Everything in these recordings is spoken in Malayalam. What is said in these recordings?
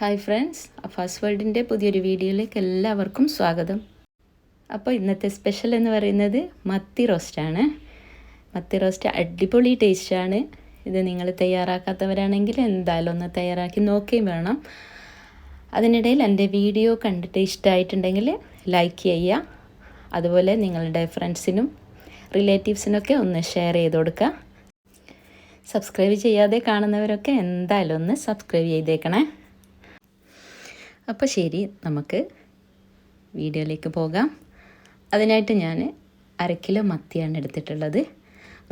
ഹായ് ഫ്രണ്ട്സ് അഫാസ് വേൾഡിന്റെ പുതിയൊരു വീഡിയോയിലേക്ക് എല്ലാവർക്കും സ്വാഗതം. അപ്പോൾ ഇന്നത്തെ സ്പെഷ്യൽ എന്ന് പറയുന്നത് മത്തി റോസ്റ്റാണ് മത്തി റോസ്റ്റ് അടിപൊളി ടേസ്റ്റാണ് ഇത് നിങ്ങൾ തയ്യാറാക്കാത്തവരാണെങ്കിൽ എന്തായാലും ഒന്ന് തയ്യാറാക്കി നോക്കുകയും വേണം. അതിനിടയിൽ എന്റെ വീഡിയോ കണ്ടിട്ട് ഇഷ്ടമായിട്ടുണ്ടെങ്കിൽ ലൈക്ക് ചെയ്യുക. അതുപോലെ നിങ്ങളുടെ ഫ്രണ്ട്സിനും റിലേറ്റീവ്സിനൊക്കെ ഒന്ന് ഷെയർ ചെയ്ത് കൊടുക്കുക. സബ്സ്ക്രൈബ് ചെയ്യാതെ കാണുന്നവരൊക്കെ എന്തായാലും ഒന്ന് സബ്സ്ക്രൈബ് ചെയ്തേക്കണേ. അപ്പോൾ ശരി നമുക്ക് വീഡിയോയിലേക്ക് പോകാം. അതിനായിട്ട് ഞാൻ അര കിലോ മത്തിയാണ് എടുത്തിട്ടുള്ളത്.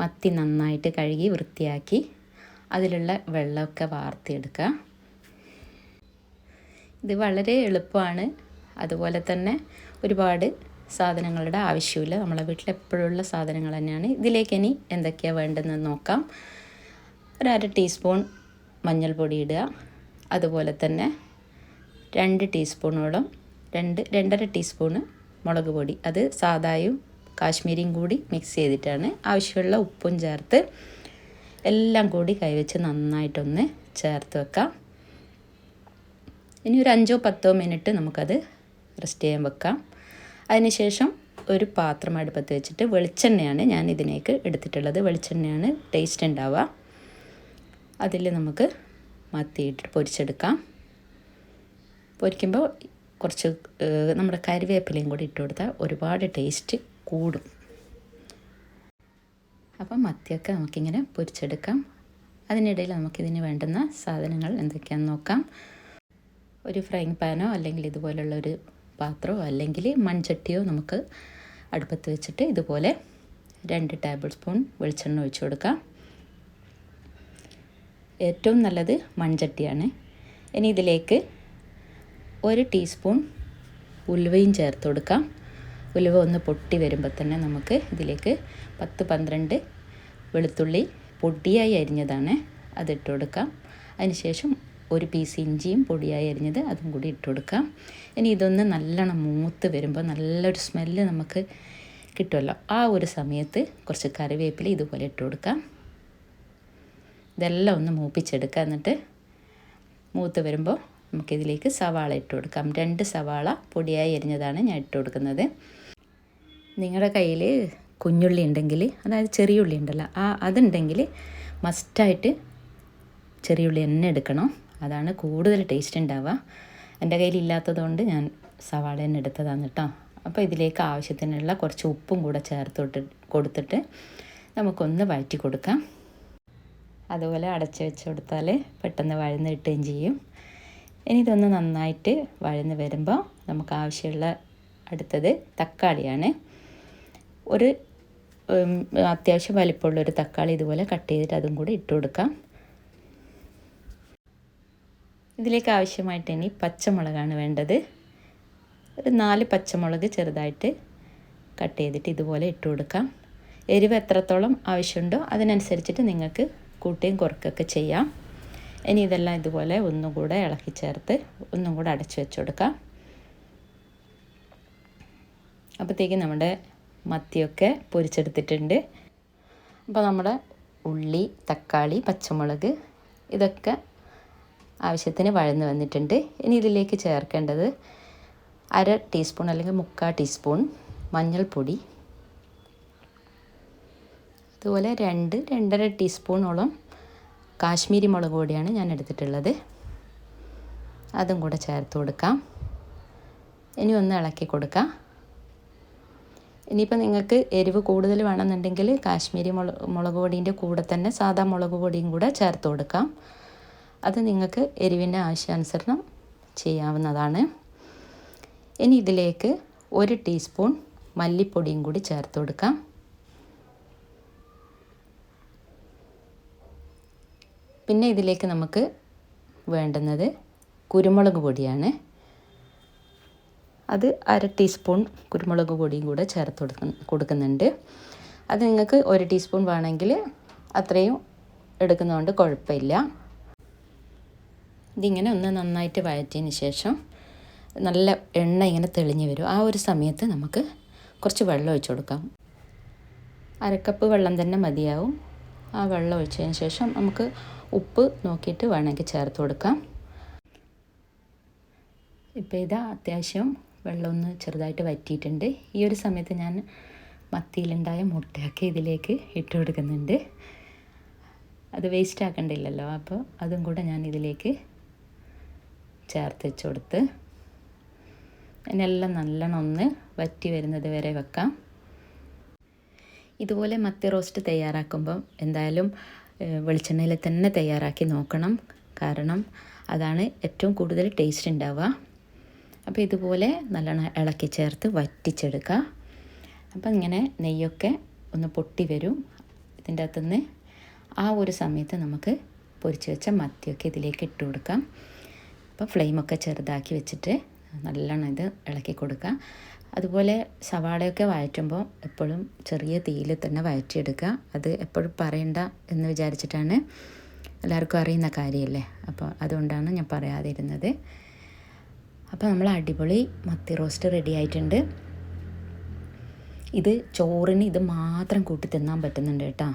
മത്തി നന്നായിട്ട് കഴുകി വൃത്തിയാക്കി അതിലുള്ള വെള്ളമൊക്കെ വാർത്തിയെടുക്കുക ഇത് വളരെ എളുപ്പമാണ്. അതുപോലെ തന്നെ ഒരുപാട് സാധനങ്ങളുടെ ആവശ്യമില്ല. നമ്മളെ വീട്ടിൽ എപ്പോഴുള്ള സാധനങ്ങൾ തന്നെയാണ്. ഇതിലേക്ക് ഇനി എന്തൊക്കെയാണ് വേണ്ടതെന്ന് നോക്കാം. ഒരു അര ടീസ്പൂൺ മഞ്ഞൾപ്പൊടി ഇടുക. അതുപോലെ തന്നെ രണ്ട് ടീസ്പൂണോളം രണ്ട് രണ്ടര ടീസ്പൂണ് മുളക് പൊടി. അത് സാദായും കാശ്മീരിയും കൂടി മിക്സ് ചെയ്തിട്ടാണ് ആവശ്യമുള്ള ഉപ്പും ചേർത്ത് എല്ലാം കൂടി കൈവച്ച് നന്നായിട്ടൊന്ന് ചേർത്ത് വെക്കാം. ഇനി ഒരു അഞ്ചോ പത്തോ മിനിറ്റ് നമുക്കത് റെസ്റ്റ് ചെയ്യാൻ വെക്കാം. അതിനുശേഷം ഒരു പാത്രം അടുപ്പത്ത് വെച്ചിട്ട് വെളിച്ചെണ്ണയാണ് ഞാൻ ഇതിനേക്ക് എടുത്തിട്ടുള്ളത്. വെളിച്ചെണ്ണയാണ് ടേസ്റ്റ് ഉണ്ടാവുക. അതിൽ നമുക്ക് മത്തിയിട്ട് പൊരിച്ചെടുക്കാം. പൊരിക്കുമ്പോൾ കുറച്ച് നമ്മുടെ കരിവേപ്പിലയും കൂടി ഇട്ട് കൊടുത്താൽ ഒരുപാട് ടേസ്റ്റ് കൂടും. അപ്പം മത്തിയൊക്കെ നമുക്കിങ്ങനെ പൊരിച്ചെടുക്കാം. അതിനിടയിൽ നമുക്കിതിന് വേണ്ടുന്ന സാധനങ്ങൾ എന്തൊക്കെയാണെന്ന് നോക്കാം. ഒരു ഫ്രൈങ് പാനോ അല്ലെങ്കിൽ ഇതുപോലുള്ള ഒരു പാത്രമോ അല്ലെങ്കിൽ മൺചട്ടിയോ നമുക്ക് അടുപ്പത്ത് വെച്ചിട്ട് ഇതുപോലെ രണ്ട് ടേബിൾ സ്പൂൺ വെളിച്ചെണ്ണ ഒഴിച്ചു കൊടുക്കാം. ഏറ്റവും നല്ലത് മൺചട്ടിയാണ്. ഇനി ഇതിലേക്ക് ഒരു ടീസ്പൂൺ ഉലുവയും ചേർത്ത് കൊടുക്കാം. ഉലുവ ഒന്ന് പൊട്ടി വരുമ്പോൾ തന്നെ നമുക്ക് ഇതിലേക്ക് പത്ത് പന്ത്രണ്ട് വെളുത്തുള്ളി പൊടിയായി അരിഞ്ഞതാണ്. അതിട്ട് കൊടുക്കാം. അതിനുശേഷം ഒരു പീസ് ഇഞ്ചിയും പൊടിയായി അരിഞ്ഞത് അതും കൂടി ഇട്ട് കൊടുക്കാം. ഇനി ഇതൊന്ന് നല്ലോണം മൂത്ത് വരുമ്പോൾ നല്ലൊരു സ്മെല്ല് നമുക്ക് കിട്ടുമല്ലോ. ആ ഒരു സമയത്ത് കുറച്ച് കറിവേപ്പില ഇതുപോലെ ഇട്ട് കൊടുക്കാം. ഇതെല്ലാം ഒന്ന് മൂപ്പിച്ചെടുക്കുക എന്നിട്ട് മൂത്ത് വരുമ്പോൾ നമുക്കിതിലേക്ക് സവാള ഇട്ട് കൊടുക്കാം. രണ്ട് സവാള പൊടിയായി എരിഞ്ഞതാണ് ഞാൻ ഇട്ട് കൊടുക്കുന്നത്. നിങ്ങളുടെ കയ്യിൽ കുഞ്ഞുള്ളി ഉണ്ടെങ്കിൽ അതായത് ചെറിയ ഉള്ളി ഉണ്ടല്ലോ ആ അതുണ്ടെങ്കിൽ മസ്റ്റായിട്ട് ചെറിയ ഉള്ളി തന്നെ എടുക്കണം. അതാണ് കൂടുതൽ ടേസ്റ്റ് ഉണ്ടാവുക. എന്റെ കയ്യിൽ ഇല്ലാത്തതുകൊണ്ട് ഞാൻ സവാള തന്നെ എടുത്തതാണ് കേട്ടോ. അപ്പോൾ ഇതിലേക്ക് ആവശ്യത്തിനുള്ള കുറച്ച് ഉപ്പും കൂടെ ചേർത്ത് കൊടുത്തിട്ട് നമുക്കൊന്ന് വഴറ്റി കൊടുക്കാം. അതുപോലെ അടച്ച് വെച്ച് കൊടുത്താൽ പെട്ടെന്ന് വഴന്ന് കിട്ടുകയും ചെയ്യും. ഇനി ഇതൊന്ന് നന്നായിട്ട് വഴന്ന് വരുമ്പോൾ നമുക്ക് ആവശ്യമുള്ള അടുത്തത് തക്കാളിയാണ്. ഒരു അത്യാവശ്യം വലിപ്പമുള്ളൊരു തക്കാളി ഇതുപോലെ കട്ട് ചെയ്തിട്ട് അതും കൂടി ഇട്ട് കൊടുക്കാം. ഇതിലേക്ക് ആവശ്യമായിട്ട് ഇനി പച്ചമുളകാണ് വേണ്ടത്. ഒരു നാല് പച്ചമുളക് ചെറുതായിട്ട് കട്ട് ചെയ്തിട്ട് ഇതുപോലെ ഇട്ട് കൊടുക്കാം. എരിവ് എത്രത്തോളം ആവശ്യമുണ്ടോ അതിനനുസരിച്ചിട്ട് നിങ്ങൾക്ക് കൂട്ടുകയും കുറക്കൊക്കെ ചെയ്യാം. ഇനി ഇതെല്ലാം ഇതുപോലെ ഒന്നും കൂടെ ഇളക്കി ചേർത്ത് ഒന്നും കൂടെ അടച്ചു വെച്ച് കൊടുക്കാം. അപ്പോഴത്തേക്കും നമ്മുടെ മത്തിയൊക്കെ പൊരിച്ചെടുത്തിട്ടുണ്ട്. അപ്പോൾ നമ്മുടെ ഉള്ളി തക്കാളി പച്ചമുളക് ഇതൊക്കെ ആവശ്യത്തിന് വഴന്ന് വന്നിട്ടുണ്ട്. ഇനി ഇതിലേക്ക് ചേർക്കേണ്ടത് അര ടീസ്പൂൺ അല്ലെങ്കിൽ മുക്കാൽ ടീസ്പൂൺ മഞ്ഞൾപ്പൊടി. അതുപോലെ രണ്ട് രണ്ടര ടീസ്പൂണോളം കാശ്മീരി മുളക് പൊടിയാണ് ഞാൻ എടുത്തിട്ടുള്ളത്. അതും കൂടെ ചേർത്ത് കൊടുക്കാം. ഇനി ഒന്ന് ഇളക്കി കൊടുക്കാം. ഇനിയിപ്പോൾ നിങ്ങൾക്ക് എരിവ് കൂടുതൽ വേണമെന്നുണ്ടെങ്കിൽ കാശ്മീരി മുളക് മുളക് പൊടീന്റെ കൂടെ തന്നെ സാധാ മുളക് പൊടിയും കൂടെ ചേർത്ത് കൊടുക്കാം. അത് നിങ്ങൾക്ക് എരിവിന്റെ ആവശ്യാനുസരണം ചെയ്യാവുന്നതാണ്. ഇനി ഇതിലേക്ക് ഒരു ടീസ്പൂൺ മല്ലിപ്പൊടിയും കൂടി ചേർത്ത് കൊടുക്കാം. പിന്നെ ഇതിലേക്ക് നമുക്ക് വേണ്ടുന്നത് കുരുമുളക് പൊടിയാണ്. അത് അര ടീസ്പൂൺ കുരുമുളക് പൊടിയും കൂടെ ചേർത്ത് കൊടുക്ക കൊടുക്കുന്നുണ്ട്. അത് നിങ്ങൾക്ക് ഒരു ടീസ്പൂൺ വേണമെങ്കിൽ അത്രയും എടുക്കുന്നതുകൊണ്ട് കുഴപ്പമില്ല. ഇതിങ്ങനെ ഒന്ന് നന്നായിട്ട് വഴറ്റിയതിന് ശേഷം നല്ല എണ്ണ ഇങ്ങനെ തെളിഞ്ഞ് വരും. ആ ഒരു സമയത്ത് നമുക്ക് കുറച്ച് വെള്ളം ഒഴിച്ചു കൊടുക്കാം. അരക്കപ്പ് വെള്ളം തന്നെ മതിയാവും. ആ വെള്ളം ഒഴിച്ചതിന് ശേഷം നമുക്ക് ഉപ്പ് നോക്കിയിട്ട് വേണമെങ്കിൽ ചേർത്ത് കൊടുക്കാം. ഇപ്പോൾ ഇതാ അത്യാവശ്യം വെള്ളമൊന്ന് ചെറുതായിട്ട് വറ്റിയിട്ടുണ്ട്. ഈ ഒരു സമയത്ത് ഞാൻ മത്തിയിലുണ്ടായ മുട്ടയൊക്കെ ഇതിലേക്ക് ഇട്ട് കൊടുക്കുന്നുണ്ട്. അത് വേസ്റ്റ് ആക്കണ്ടില്ലല്ലോ. അപ്പോൾ അതും കൂടെ ഞാൻ ഇതിലേക്ക് ചേർത്ത് വെച്ച് കൊടുത്ത് അതിനെല്ലാം നല്ലോണം ഒന്ന് വറ്റി വരുന്നത് വരെ വെക്കാം. ഇതുപോലെ മത്തി റോസ്റ്റ് തയ്യാറാക്കുമ്പം എന്തായാലും വെളിച്ചെണ്ണയിൽ തന്നെ തയ്യാറാക്കി നോക്കണം. കാരണം അതാണ് ഏറ്റവും കൂടുതൽ ടേസ്റ്റ് ഉണ്ടാവുക അപ്പോൾ ഇതുപോലെ നല്ലോണം ഇളക്കി ചേർത്ത് വറ്റിച്ചെടുക്കുക. അപ്പം ഇങ്ങനെ നെയ്യൊക്കെ ഒന്ന് പൊട്ടി വരും. ഇതിന്റെ അകത്തുനിന്ന് ആ ഒരു സമയത്ത് നമുക്ക് പൊരിച്ച് വെച്ച മത്തിയൊക്കെ ഇതിലേക്ക് ഇട്ട് കൊടുക്കാം. അപ്പോൾ ഫ്ലെയിമൊക്കെ ചെറുതാക്കി വെച്ചിട്ട് നല്ലോണം ഇത് ഇളക്കി കൊടുക്കുക. അതുപോലെ സവാളയൊക്കെ വഴറ്റുമ്പോൾ എപ്പോഴും ചെറിയ തീയിൽ തന്നെ വഴറ്റിയെടുക്കുക. അത് എപ്പോഴും പറയണ്ട എന്ന് വിചാരിച്ചിട്ടാണ് എല്ലാവർക്കും അറിയുന്ന കാര്യമല്ലേ? അപ്പോൾ അതുകൊണ്ടാണ് ഞാൻ പറയാതിരുന്നത്. അപ്പോൾ നമ്മൾ അടിപൊളി മത്തി റോസ്റ്റ് റെഡി ആയിട്ടുണ്ട്. ഇത് ചോറിന് ഇത് മാത്രം കൂട്ടി തിന്നാൻ പറ്റുന്നുണ്ട് കേട്ടോ.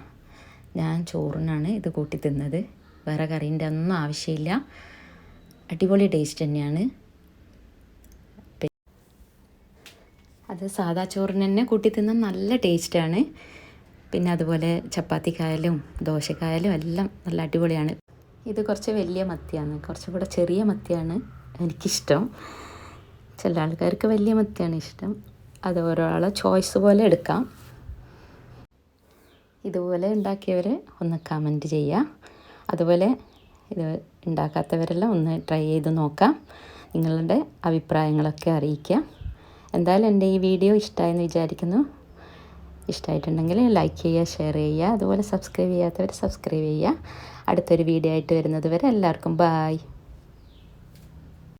ഞാൻ ചോറിനാണ് ഇത് കൂട്ടി തിന്നത്. വേറെ കറീന്റെ ഒന്നും ആവശ്യമില്ല. അടിപൊളി ടേസ്റ്റ് തന്നെയാണ്. അത് സാദാ ചോറിന് തന്നെ കൂട്ടി തിന്നാൻ നല്ല ടേസ്റ്റാണ് പിന്നെ അതുപോലെ ചപ്പാത്തിക്കായാലും ദോശക്കായാലും എല്ലാം നല്ല അടിപൊളിയാണ്. ഇത് കുറച്ച് വലിയ മത്തിയാണ്. കുറച്ചും കൂടെ ചെറിയ മത്തിയാണ് എനിക്കിഷ്ടം. ചില ആൾക്കാർക്ക് വലിയ മത്തിയാണ് ഇഷ്ടം. അത് ഓരോരാളെ ചോയ്സ് പോലെ എടുക്കാം. ഇതുപോലെ ഉണ്ടാക്കിയവർ ഒന്ന് കമന്റ് ചെയ്യുക അതുപോലെ ഇത് ഉണ്ടാക്കാത്തവരെല്ലാം ഒന്ന് ട്രൈ ചെയ്ത് നോക്കാം. നിങ്ങളുടെ അഭിപ്രായങ്ങളൊക്കെ അറിയിക്കുക എന്തായാലും എന്റെ ഈ വീഡിയോ ഇഷ്ടമായെന്ന് വിചാരിക്കുന്നു. ഇഷ്ടമായിട്ടുണ്ടെങ്കിൽ ലൈക്ക് ചെയ്യുക ഷെയർ ചെയ്യുക അതുപോലെ സബ്സ്ക്രൈബ് ചെയ്യാത്തവർ സബ്സ്ക്രൈബ് ചെയ്യുക. അടുത്തൊരു വീഡിയോ ആയിട്ട് വരുന്നത് വരെ എല്ലാവർക്കും ബായ്